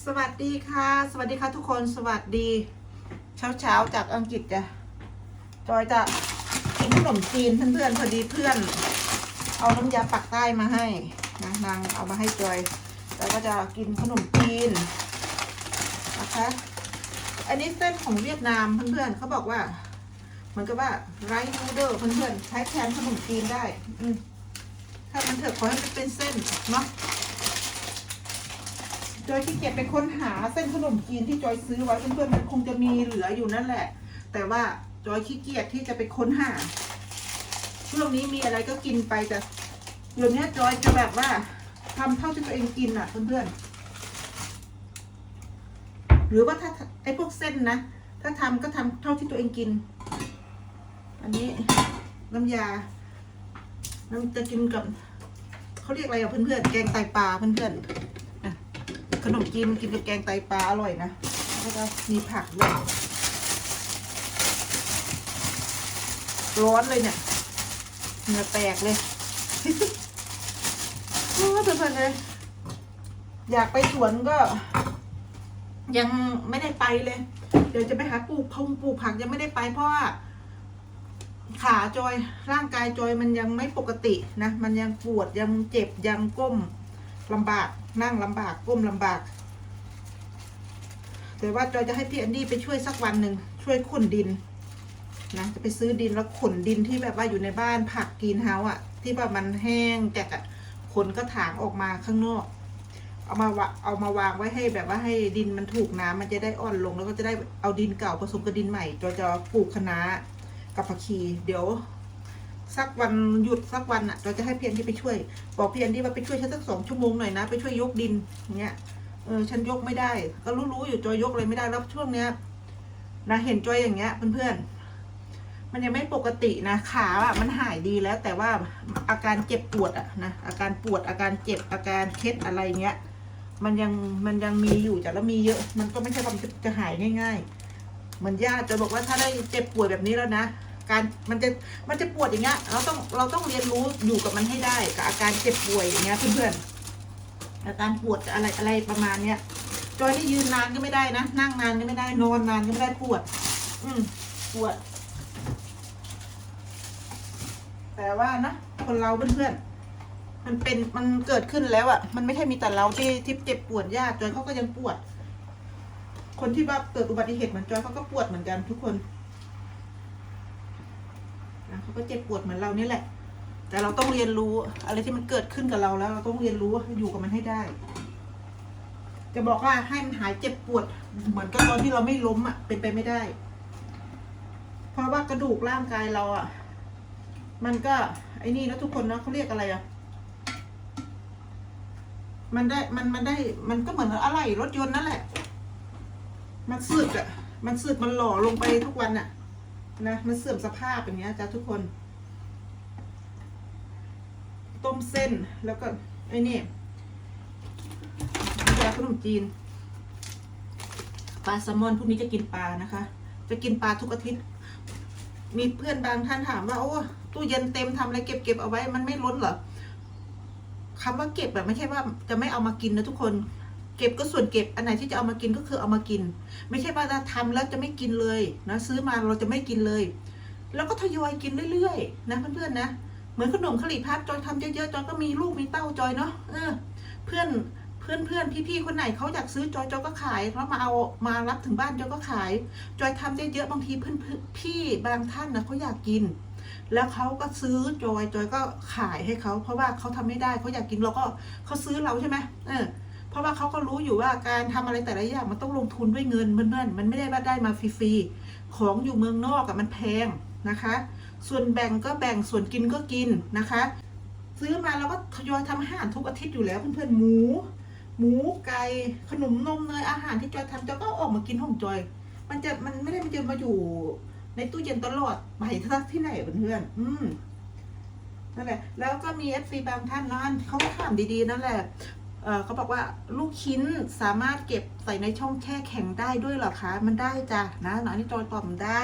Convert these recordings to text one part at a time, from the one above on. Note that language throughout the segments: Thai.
สวัสดีค่ะ สวัสดีค่ะทุกคน สวัสดี เช้าเช้าๆจากอังกฤษจ้ะจอยจะกินขนมจีนเพื่อนๆพอดีเพื่อน เอาน้ำยาปักใต้มาให้นะนางเอามาให้จอยแล้วก็จะกินขนมจีนนะคะอันนี้เส้นของเวียดนามเพื่อนๆเขาบอกว่าเหมือนกับว่าไรซ์นูเดิลเพื่อนๆใช้แทนขนมจีนได้ อืถ้ามันเถอะขอให้มันเป็นเส้นเนาะ อยขี้เกียจไปค้นหาเส้นขนมจีนที่จอยซื้อไว้เพื่อนๆมันคงจะมีเหลืออยู่นั่นแหละ แต่ว่าจอยขี้เกียจที่จะไปค้นหาช่วงนี้มีอะไรก็กินไปแต่เดี๋ยวนี้จอยจะแบบว่าทำเท่าที่ตัวเองกินอะเพื่อนๆหรือว่าถ้าไอ้พวกเส้นนะถ้าทำก็ทำเท่าที่ตัวเองกิน อันนี้น้ำยาน้ำจะกินกับเขาเรียกอะไรอะเพื่อนๆแกงไตปลาเพื่อนๆ ขนมจีนกินกับแกงไตปลาอร่อยนะแล้วก็มีผักด้วยร้อนเลยเนี่ยเหงื่อแตกเลยโอ้เพื่อนๆเลย อยากไปสวนก็ ยังไม่ได้ไปเลย เดี๋ยวจะไปหาปลูกพงปลูกผักยังไม่ได้ไปเพราะว่าขาจอยร่างกายจอยมันยังไม่ปกตินะ มันยังปวดยังเจ็บยังก้มลำบาก นั่งลำบากก้มลำบาก แต่ว่าจอยจะให้พี่แอนดี้ไปช่วยสักวันหนึ่งช่วยขุนดินนะจะไปซื้อดินแล้วขนดินที่แบบว่าอยู่ในบ้านผักกีนเฮาอะ ที่แบบมันแห้งแจกอะขนก็ถางออกมาข้างนอก เอามาวะเอามาวางไว้ให้แบบว่าให้ดินมันถูกน้ำมันจะได้อ่อนลงแล้วก็จะได้เอาดินเก่าผสมกับดินใหม่จอยจะปลูกคะน้ากับผักชีเดี๋ยว สักวันหยุดสักวันอะ เราจะให้เพียนที่ไปช่วย บอกเพียนที่ว่าไปช่วยฉันสักสองชั่วโมงหน่อยนะ ไปช่วยยกดินอย่างเงี้ยเออฉันยกไม่ได้ ก็รู้ๆอยู่จอยยกอะไรไม่ได้แล้วช่วงเนี้ยนะเห็นจอยอย่างเงี้ยเพื่อนๆมันยังไม่ปกตินะขาอะมันหายดีแล้ว แต่ว่าอาการเจ็บปวดอะนะอาการปวดอาการเจ็บอาการเคล็ดอะไรเงี้ย มันยังมันยังมีอยู่จ้ะแล้วมีเยอะ มันก็ไม่ใช่ว่ามจะจะหายง่าย ๆ เหมือนญาติจะบอกว่าถ้าได้เจ็บป่วยแบบนี้แล้วนะ การมันจะมันจะปวดอย่างเงี้ยเราต้องเราต้องเรียนรู้อยู่กับมันให้ได้ กับอาการเจ็บป่วยอย่างเงี้ยเพื่อนๆอาการปวดอะไรอะไรประมาณเนี้ยจอยนี่ยืนนานก็ไม่ได้นะนั่งนานก็ไม่ได้นอนนานก็ไม่ได้ปวด อืมปวด แต่ว่านะคนเราเพื่อนๆมันเป็นมันเกิดขึ้นแล้วอะ่ะ มันไม่ใช่มีแต่เราที่ที่เจ็บปวดยากจอยเขาก็ยังปวด คนที่ว่าเกิดอุบัติเหตุเหมือนจอยเขาก็ปวดเหมือนกันทุกคน นะเขาก็เจ็บปวดเหมือนเรานี่แหละ แต่เราต้องเรียนรู้ อะไรที่มันเกิดขึ้นกับเราแล้ว เราต้องเรียนรู้อยู่กับมันให้ได้ จะบอกว่าให้มันหายเจ็บปวด เหมือนกับตอนที่เราไม่ล้มอะเป็นไปไม่ได้ เพราะว่ากระดูกร่างกายเราอะ มันก็ไอ้นี่นะทุกคนนะเขาเรียกอะไรอะมันได้ มัน มันได้ มันก็เหมือนอะไรรถยนต์นั่นแหละ มันสึกอะมันสึกมันหล่อลงไปทุกวันอะ นะมันเสื่อมสภาพอย่างเงี้ยจ้ะทุกคน ต้มเส้นแล้วก็ไอ้นี่ยาขนมจีน ปลาแซลมอนพวกนี้จะกินปลานะคะ จะกินปลาทุกอาทิตย์ มีเพื่อนบางท่านถามว่าโอ้ตู้เย็นเต็มทำอะไรเก็บเก็บเอาไว้มันไม่ล้นเหรอคำว่าเก็บแบบไม่ใช่ว่าจะไม่เอามากินนะทุกคน เก็บก็ส่วนเก็บอันไหนที่จะเอามากินก็คือเอามากิน ไม่ใช่ว่าจะทำแล้วจะไม่กินเลยนะซื้อมาเราจะไม่กินเลย แล้วก็ทยอยกินเรื่อยๆนะเพื่อนๆนะเหมือนขนมขลีพัดจอยทำเยอะๆจอยก็มีลูกมีเต้าจอยเนาะเออ เพื่อนเพื่อนเพื่อนพี่ๆคนไหนเขาอยากซื้อจอยจอยก็ขายแล้วมาเอามารับถึงบ้านจอยก็ขาย จอยทำเยอะๆบางทีเพื่อนพี่บางท่านนะเขาอยากกิน แล้วเขาก็ซื้อจอยจอยก็ขายให้เขาเพราะว่าเขาทำไม่ได้เขาอยากกินเราก็เขาซื้อเราใช่ไหมเออ เพราะว่าเขาก็รู้อยู่ว่าการทำอะไรแต่ละอย่างมันต้องลงทุนด้วยเงินเพื่อนๆมันไม่ได้ว่าได้มาฟรีๆของอยู่เมืองนอกกับมันแพงนะคะ ส่วนแบ่งก็แบ่งส่วนกินก็กินนะคะ ซื้อมาแล้วก็ทยอยทำอาหารทุกอาทิตย์อยู่แล้วเพื่อนๆหมู หมูไก่ขนมนมเนยอาหารที่จอยทำจอยก็อออกมากินของจอย มันจะมันไม่ได้มันจะมาอยู่ในตู้เย็นตลอดไปทักที่ไหนเพื่อนๆอืมนั่นแหละ แล้วก็มีเอฟซีบางท่านนั่นเขาก็ถามดีๆนั่นแหละ เขาบอกว่าลูกชิ้นสามารถเก็บใส่ในช่องแช่แข็งได้ด้วยเหรอคะ มันได้จ้ะนะอันนี้จอยตอบมันได้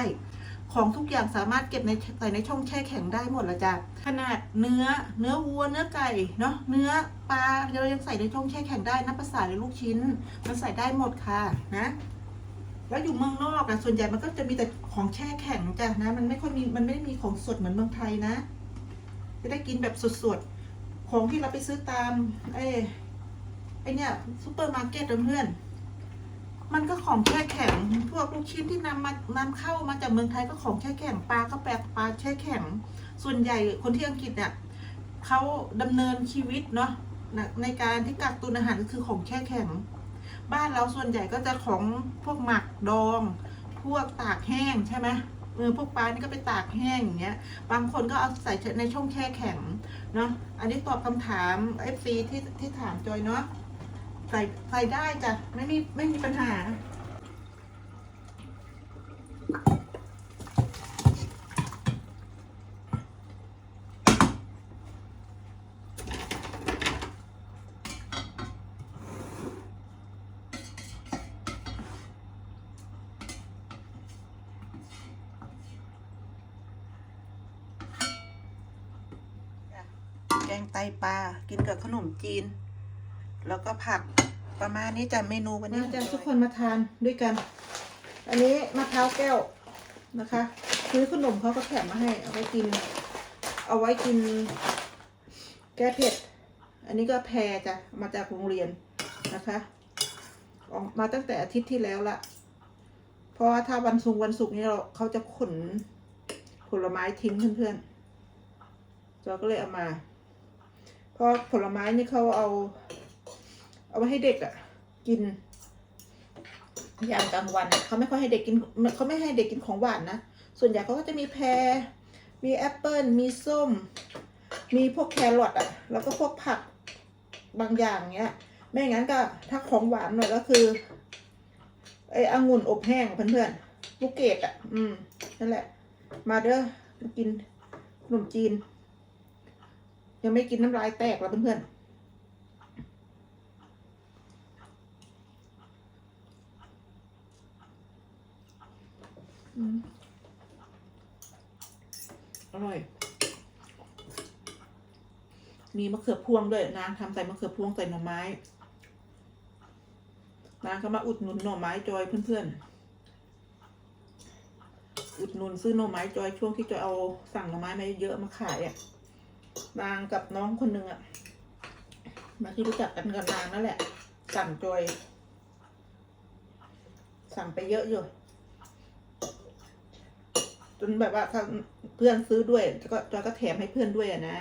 ของทุกอย่างสามารถเก็บในใส่ในช่องแช่แข็งได้หมดละจ้ะขนาดเนื้อเนื้อวัวเนื้อไก่เนาะเนื้อปลาเรายังใส่ในช่องแช่แข็งได้นับภาษาหรือลูกชิ้น มันใส่ได้หมดค่ะนะแล้วอยู่เมืองนอกอะส่วนใหญ่มันก็จะมีแต่ของแช่แข็งจ้ะนะ มันไม่ค่อยมี มันไม่ได้มีของสดเหมือนเมืองไทยนะ จะได้กินแบบสดๆ ของที่เราไปซื้อตามไอ้ ไอเนี่ยซูเปอร์มาร์เก็ตเพื่อนมันก็ของแช่แข็ง พวกลูกชิ้นที่นำมานำเข้ามาจากเมืองไทยก็ของแช่แข็งปลาก็แปลปลาแช่แข็ง ส่วนใหญ่คนที่อังกฤษเนี่ยเขาดำเนินชีวิตเนาะในการที่กักตุนอาหารก็คือของแช่แข็ง บ้านเราส่วนใหญ่ก็จะของพวกหมักดอง พวกตากแห้งใช่ไหมเออพวกปลานี่ก็ไปตากแห้งอย่างเงี้ย บางคนก็เอาใส่ในช่องแช่แข็งเนาะอันนี้ตอบคำถาม FC ที่ที่ถามจอยเนาะ ใส่ใส่ได้จ้ะไม่มีไม่มีปัญหา แกงไตปลา กินกับขนมจีน แล้วก็ผักประมาณนี้จ้ะเมนูวันนี้จะทุกคนมาทานด้วยกัน อันนี้มะพร้าวแก้วนะคะซื้อขนมเขาก็แถมมาให้เอาไว้กิน เอาไว้กิน แก้เผ็ด อันนี้ก็แพรจ้ะมาจากโรงเรียนนะคะ ออกมาตั้งแต่อาทิตย์ที่แล้วละเพราะว่าถ้าวันศุกร์วันศุกร์นี้เราเขาจะขนผลไม้ทิ้งเพื่อนๆเราก็เลยเอามา เพราะผลไม้นี่เขาเอา เอาไว้ให้เด็กอะ่ะ กินยามกลางวันเขาไม่ค่อยให้เด็กกินเขาไม่ให้เด็กกินของหวานนะส่วนใหญ่เขาก็จะมีแพรมีแอปเปิลมีส้ม มีพวกแครอทอะ่ะ แล้วก็พวกผักบางอย่างเงี้ย ไม่งั้นก็ถ้าของหวานหน่อยก็คือไอ้องุ่นอบแห้งเพื่อนๆลูกเกดอะ อืมนั่นแหละ มาเด้อกินขนมจีน ยังไม่กินน้ำลายแตกแล้วเพื่อนๆ อร่อย มีมะเขือพวงด้วยนางทำใส่มะเขือพวงใส่หน่อไม้นางก็มาอุดหนุนหน่อไม้จอยเพื่อนๆ อุดหนุนซื้อหน่อไม้จอยช่วงที่จอยเอาสั่งหน่อไม้มาเยอะมาขายอะ นางกับน้องคนหนึ่งอะ มาที่รู้จักกันกับนางนั่นแหละ สั่งจอย สั่งไปเยอะอยู่ จนแบบว่าถ้าเพื่อนซื้อด้วยก็จอยก็แถมให้เพื่อนด้วยอะนะ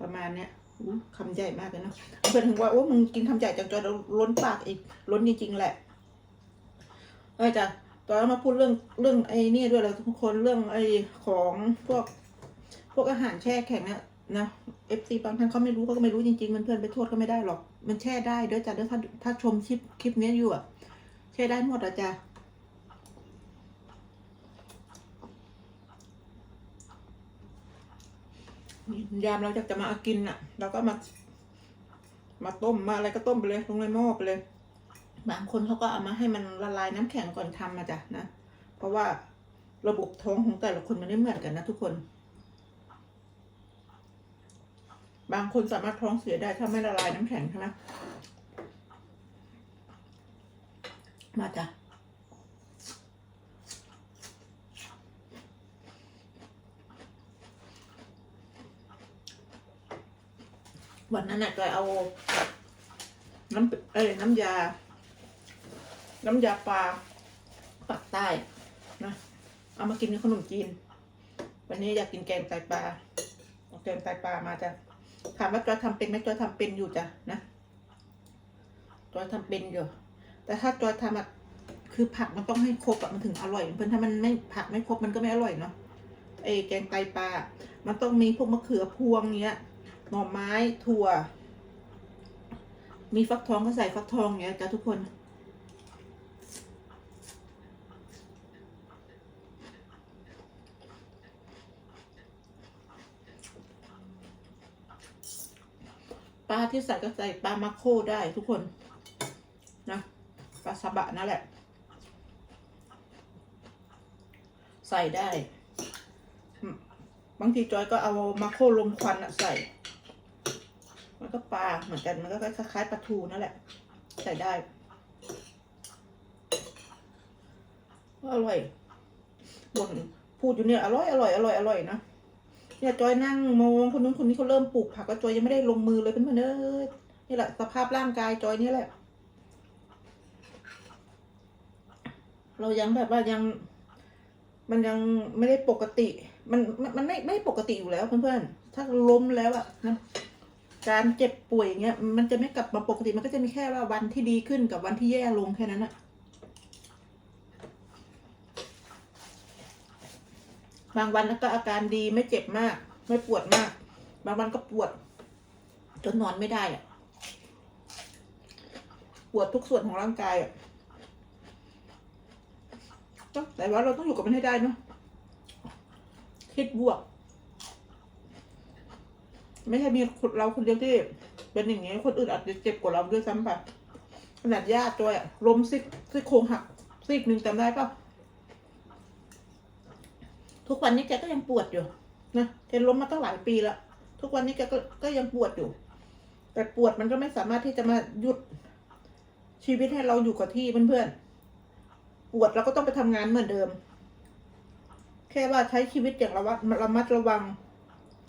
ประมาณเนี้ยอู้คำใหญ่มากเลยเนาะเพื่อนถึงว่าโอ้มึงกินคำใหญ่จังจอยราล้นปากอีกล้นจริงๆแหละเอ้ยจ้ะตอนนั้นมาพูดเรื่องเรื่องไอ้นี่ด้วยแล้วทุกคนเรื่องไอ้ของพวก พวกอาหารแช่แข็งเนี่ยนะเอฟซีบางท่านเขาไม่รู้เขาก็ไม่รู้จริงๆมันเพื่อนไปโทษก็ไม่ได้หรอก มันแช่ได้เด้อจ้ะเด้อถ้าถ้าชมคลิปคลิปนี้อยู่อะแช่ได้หมดอะจ้ะ ยามเราจะจะมากินอะเราก็มา มาต้มมาอะไรก็ต้มไปเลยลงในหม้อไปเลย บางคนเขาก็เอามาให้มันละลายน้ำแข็งก่อนทำมาจ้ะนะ เพราะว่าระบบท้องของแต่ละคนมันไม่เหมือนกันนะทุกคน บางคนสามารถท้องเสียได้ถ้าไม่ละลายน้ำแข็งใช่ไหมมาจ้ะ วันนั้นน่ะจอยเอา น้ำเอ้ยน้ำยา น้ำยาปลาปักใต้นะเอามากินกับขนมจีน วันนี้อยากกินแกงไตปลาเอาแกงไตปลามาจ้ะถามว่าจอยทำเป็นไหมจอยทำเป็นอยู่จ้ะนะจอยทำเป็นอยู่ แต่ถ้าจอยทำอะคือผักมันต้องให้ครบอะมันถึงอร่อยเพื่อนถ้ามันไม่ผักไม่ครบมันก็ไม่อร่อยเนาะไอ้แกงไตปลา มันต้องมีพวกมะเขือพวงเงี้ย หน่อไม้ถั่ว มีฟักทองก็ใส่ฟักทองเงี้ยจ้ะทุกคน ปลาที่ใส่ก็ใส่ปลามาโคได้ทุกคน นะปลาซาบะนั่นแหละ ใส่ได้ บางทีจอยก็เอามาโคลมควันอะใส่ มันก็ปลาเหมือนกันมันก็คล้ายๆปลาทูนั่นแหละใส่ได้ก็อร่อยบนพูดอยู่เนี่ยอร่อยอร่อยอร่อยอร่อยนะเนี่ยจอยนั่งมองคนนู้นคนนี้เขาเริ่มปลูกผักก็จอยยังไม่ได้ลงมือเลยเพื่อนๆเอ้ยนี่แหละ สภาพร่างกายจอยนี่แหละ เรายังแบบว่ายัง มันยังไม่ได้ปกติ มันมันมันไม่ไม่ปกติอยู่แล้วเพื่อนๆถ้าล้มแล้วอะนะ การเจ็บป่วยอย่างเงี้ยมันจะไม่กลับมาปกติมันก็จะมีแค่ว่าวันที่ดีขึ้นกับวันที่แย่ลงแค่นั้นอะบางวันก็อาการดีไม่เจ็บมาก ไม่ปวดมาก บางวันก็ปวด จนนอนไม่ได้อะปวดทุกส่วนของร่างกายอะต้องแต่ว่าเราต้องอยู่กับมันให้ได้เนาะคิดบวก ไม่ใช่มีเราคนเดียวที่ เป็นอย่างนี้คนอื่นอาจจะเจ็บกว่าเราด้วยซ้ำไปขนาดญาติตัวอะล้มซี่ซี่โครงหักซีกหนึ่งจำได้ปะทุกวันนี้แกก็ยังปวดอยู่นะแกล้มมาตั้งหลายปีแล้วทุกวันนี้แกก็ก็ยังปวดอยู่ แต่ปวดมันก็ไม่สามารถที่จะมาหยุดชีวิตให้เราอยู่กับที่เพื่อนๆปวดเราก็ต้องไปทำงานเหมือนเดิม แค่ว่าใช้ชีวิตอย่างระวัดระมัดระวัง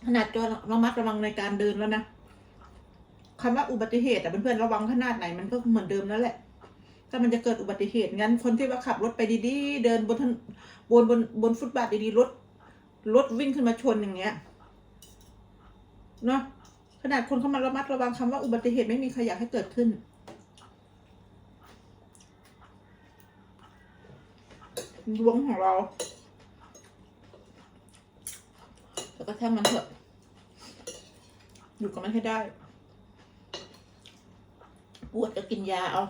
ขนาดจอระมัดระวังในการเดินแล้วนะคำว่าอุบัติเหตุอะเพื่อนๆระวังขนาดไหนมันก็เหมือนเดิมนั่นแหละ ถ้ามันจะเกิดอุบัติเหตุงั้นคนที่ว่าขับรถไปดีๆ เดินบนถนบนบนบนฟุตบาทดีๆรถรถวิ่งขึ้นมาชนอย่างเงี้ยเนาะขนาดคนเข้ามาระมัดระวังคำว่าอุบัติเหตุไม่มีใครอยากให้เกิดขึ้น ดวงของเรา แล้วก็แท่งมันเถอะ อยู่กับมันให้ได้ ปวดจะกินยาเอา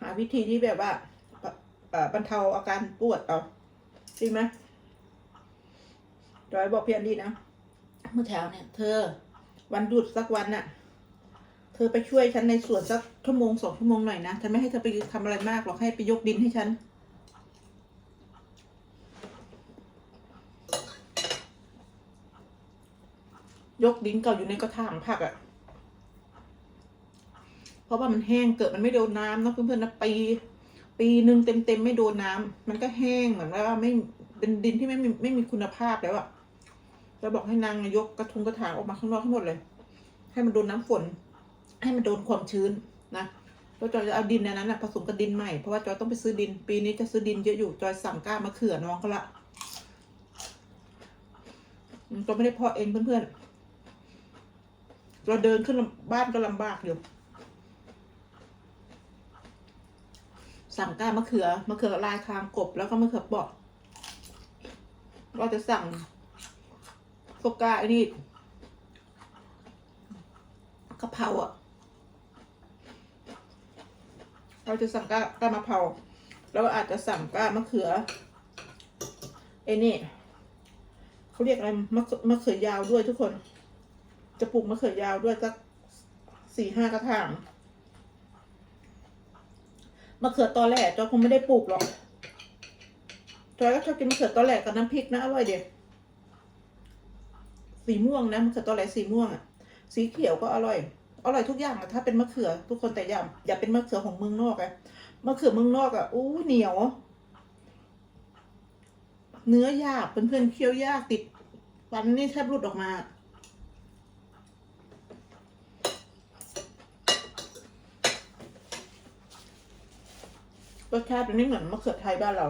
หาวิธีที่แบบว่าบรรเทาอาการปวดเอาดีไหมจอยบอกเพียนดีนะ เมื่อเช้าเนี่ย เธอ วันหยุดสักวันน่ะ เธอไปช่วยฉันในสวนสักชั่วโมงสองชั่วโมงหน่อยนะ ฉันไม่ให้เธอไปทำอะไรมากหรอกให้ไปยกดินให้ฉัน ยกดินเก่าอยู่ในกระถางผักอะ่ะ เพราะว่ามันแห้งเกิดมันไม่โดนน้ำนะเพื่อนๆนะปี ปีหนึ่งเต็มๆไม่โดนน้ำมันก็แห้งเหมือนว่าไม่เป็นดินที่ไม่มีไม่มีคุณภาพแล้วอะ่ะเราบอกให้นางยกกระทุงกระถางออกมาข้างนอกทั้งหมดเลย ให้มันโดนน้ำฝน ให้มันโดนความชื้นนะแล้วจอยจะเอาดินในนั้นนะผสมกับดินใหม่เพราะว่าจอยต้องไปซื้อดิน ปีนี้จะซื้อดินเยอะอยู่จอยสั่งกล้ามะเขื่อน้องเขาละจอยไม่ได้เพาะเองเพื่อนๆ เราเดินขึ้นบ้านก็ลำบากอยู่ สั่งก้ามะเขือมะเขือลายคางกบแล้วก็มะเขือเปอกเราจะสั่งพวกกาไอ้นี่กะเพราอะ เราจะสั่งก้าก้ามะเพราแล้วอาจจะสั่งก้ามะเขือไอ้นี่เขาเรียกอะไรมะมะเขือยาวด้วยทุกคน จะปลูกมะเขือยาวด้วยสักสี่ห้ากระถางมะเขือตอแหลจอยคงไม่ได้ปลูกหรอกจอยก็ชอบกินมะเขือตอแหลกับน้ำพริกนะอร่อยเดียวสีม่วงนะมะเขือตอแหลสีม่วงอะสีเขียวก็อร่อย อร่อยทุกอย่างอะถ้าเป็นมะเขือ ทุกคนแต่อย่าอย่าเป็นมะเขือของเมืองนอกอะมะเขือเมืองนอกอะอู้เหนียว เนื้อยากเพื่อนๆเคี้ยวยากติดฟันนี่แทบหลุดออกมา รสชาติมันไม่เหมือนมะเขือไทยบ้านเรา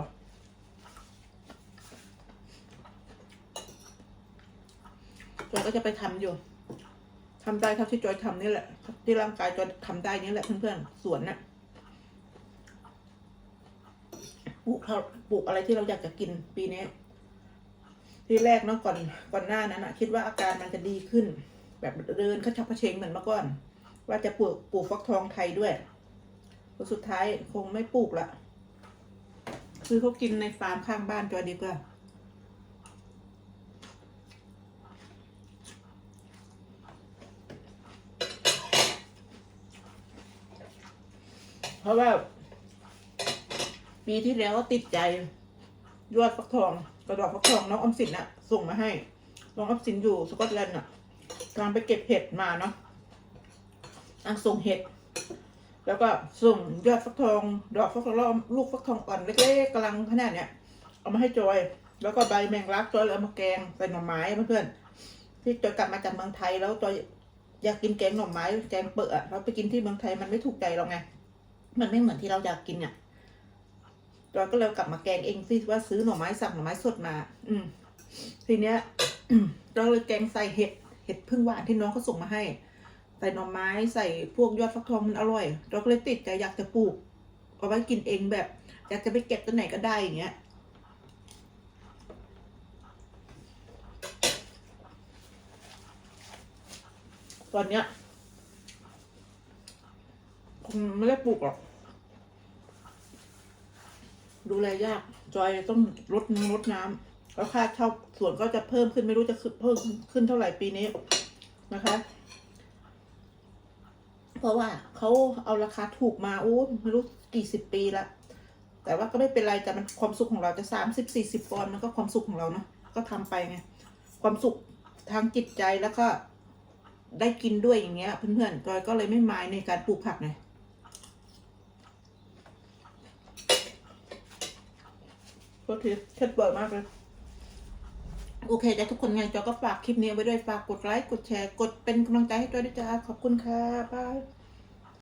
จอยก็จะไปทำอยู่ทำได้เท่าที่จอยทำนี่แหละ ที่ร่างกายจอยทำได้นี่แหละเพื่อนๆ สวนน่ะปลูกเขาปลูกอะไรที่เราอยากจะกินปีนี้ที่แรกเนาะก่อนก่อนหน้านั้นอะคิดว่าอาการมันจะดีขึ้น แบบเดินกระชับกระเฉงเหมือนเมื่อก่อน ว่าจะปลูกปลูกฟักทองไทยด้วย สุดท้ายคงไม่ปลูกละคือเขากินในฟาร์มข้างบ้านจอยดีกว่าเพราะว่า ปีที่แล้วก็ติดใจ ยอดฟักทอง กระดอกฟักทองน้องอมสินน่ะส่งมาให้น้องอมสินอยู่สกอตแลนด์น่ะกำลังไปเก็บเห็ดมาเนาะอะส่งเห็ด แล้วก็ส่งยอดฟักทอง ดอกฟักทองล้วลูกฟักทองอ่อนเล็กๆกำลังขนาดเนี้ยเอามาให้จอย แล้วก็ใบแมงลักจอยเลยเอามาแกงใส่หน่อไม้เพื่อนๆที่จอยกลับมาจากเมืองไทยแล้วจอยอยากกินแกงหน่อไม้แกงเปอะเราไปกินที่เมืองไทยมันไม่ถูกใจเราไง มันไม่เหมือนที่เราอยากกินเนี่ยจอยก็เลยกลับมาแกงเองซิว่าซื้อหน่อไม้สั่งหน่อไม้สดมา อืมทีเนี้ยเราเลยแกงใส่เห็ดเห็ดพึ่งหวานที่น้องเขาส่งมาให้ ใส่หน่อไม้ใส่พวกยอดฟักทองมันอร่อย เราก็เลยติดใจอยากจะปลูกเอาไว้กินเองแบบอยากจะไปเก็บตัวไหนก็ได้อย่างเงี้ยตอนเนี้ยคงไม่ได้ปลูกหรอก ดูแลยาก จอยต้องลดน้ำลดน้ำแล้วค่าเช่าสวนก็จะเพิ่มขึ้นไม่รู้จะเพิ่มขึ้นเท่าไหร่ปีนี้นะคะ เพราะว่าเขาเอาราคาถูกมาโอ้ไม่รู้กี่สิบปีละแต่ว่าก็ไม่เป็นไรแต่มันความสุขของเราจะสามสิบสี่สิบปอนด์มันก็ความสุขของเราเนาะก็ทำไปไงความสุขทางจิตใจแล้วก็ได้กินด้วยอย่างเงี้ย เพื่อนๆจอยก็เลยไม่มายในการปลูกผักไงก็ทีเช็ดบ่อยมากเลย โอเคจ้ะทุกคนไงจอก็ฝากคลิปนี้ไว้ด้วยฝากกดไลค์กดแชร์ กดเป็นกำลังใจให้จอยด้วยจ้าขอบคุณค่ะบาย